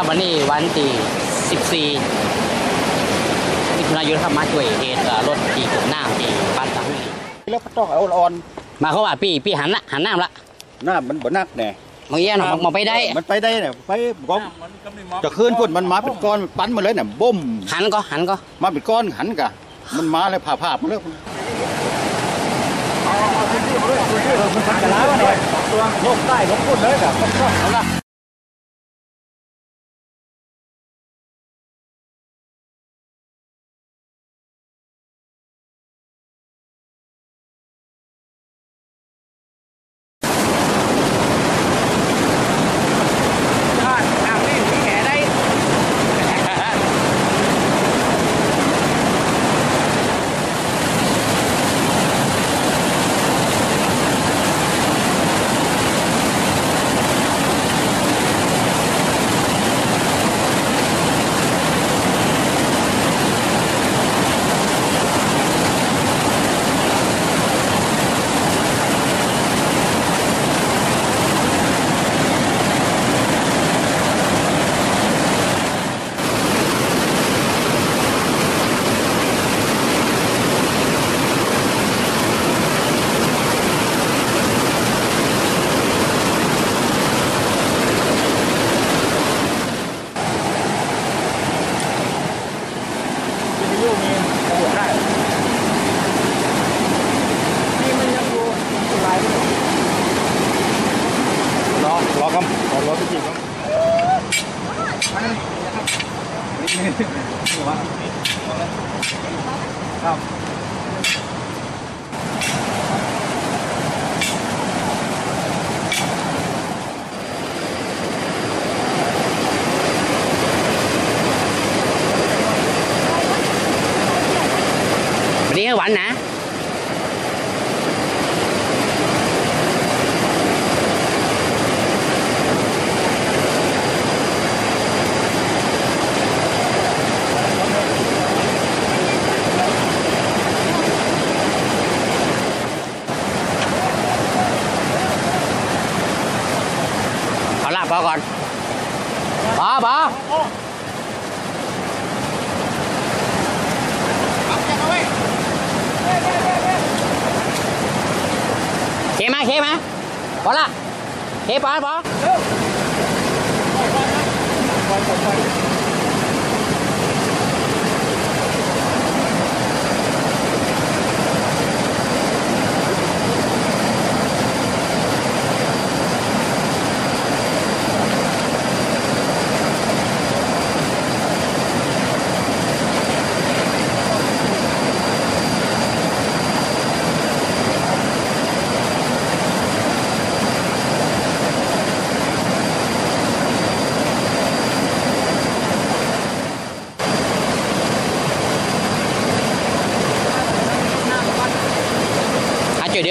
ครับวันนี้วันที่สิบ14มิถุนายนครับมาช่วยเหตุรถที่จกน้ำที่ั้านตังนี่แล้วก็ต้องเอาอ่อนมาเขาว่าพี่พี่หันละหันน้ำละน้ำมันบ่นักแน่มางแย่หน่อยมนไปได้ มันไปได้เนี่ยไปก้อนจะขึ้นพุ่นมันมาเป็นก้อนปั้นมาเลยเนี่ยบ่มหันก็หันก็มาเป็นก้อนหันกะ มันมาเลยผ่าผ่ามาเลยื่อยตัวลงใต้ลงพุ่นเลยแบบเาละ Có không? Có lúa cái gì không? Không. đi hả quạnh nè ไหมพอละ เฮ้ปอนปอ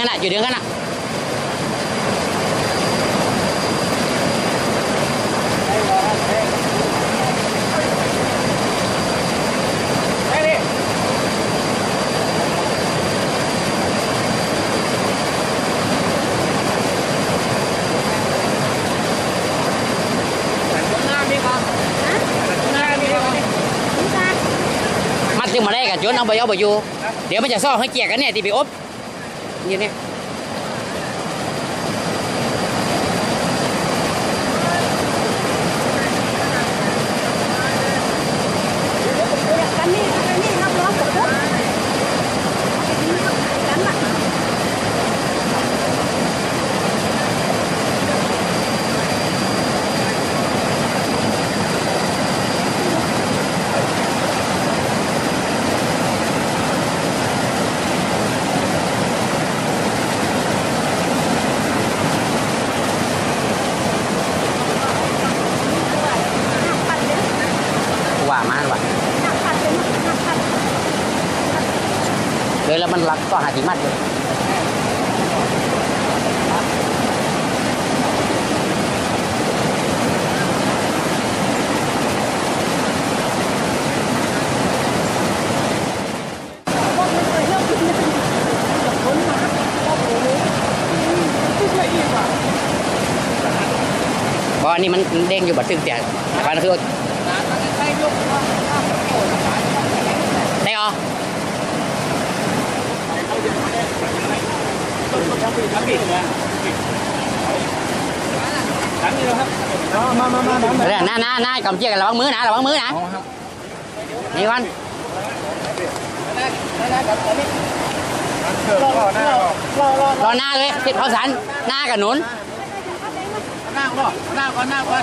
đứng cái này chịu đứng cái này nhưng mà đây cả chỗ nó bây giờ bây giờ nếu mà chả so hơi chè cái này thì bị ốp 你呢？ามารว่ะเลยแล้วมันรักก็หาที่มัดเลยอันนี้มันเด้งอยู่บัดซึ่งแต่แต่ปันคือ đây không đây là na na na cầm chiếc là bắn mứa nè là bắn mứa nè nhiều anh lo na rồi thịt khó sẵn na cả nún na con na con na con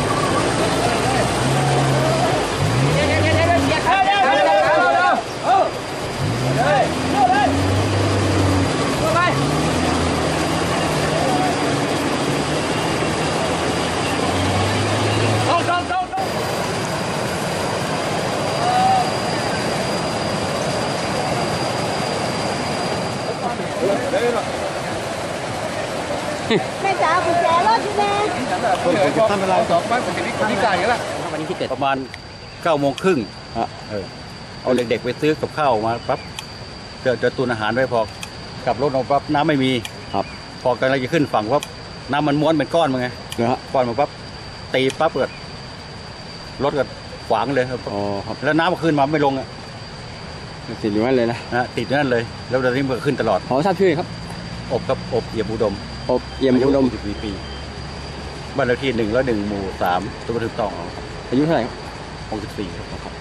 เพิ่ท่านเป็นไรสองบ้านผมจะมีคนพิการย่ละวันนี้ที่เกิดประมาณเก้าโมงครึ่งเอาเด็ก ๆ ไปซื้อกับข้าวมาปั๊บเจอจอตุนอาหารไว้พอกลับรถออกปั๊บน้ำไม่มี ครับ พอกนลรงจะขึ้นฝั่งปั๊บน้ำมันม้วนเป็นก้อนมาไงก้อนมาปั๊บตีปั๊บเกิดรถก็ขวางเลยครับอ๋อแล้วน้ำก็ขึ้นมาไม่ลงอ่ะติดอยู่นั่นเลยนะนะติดนั่นเลยแล้วตอนนี้มันขึ้นตลอดขอทราบชื่อครับ อบครับอบเอียบอุดมอบเอียมอุดมสิบปีบ้านเลขที่หนึ่งแลยหนึ่งหมู่สามตัวถึงตองอายุเท่าไหร่หกสิบสี่ครับ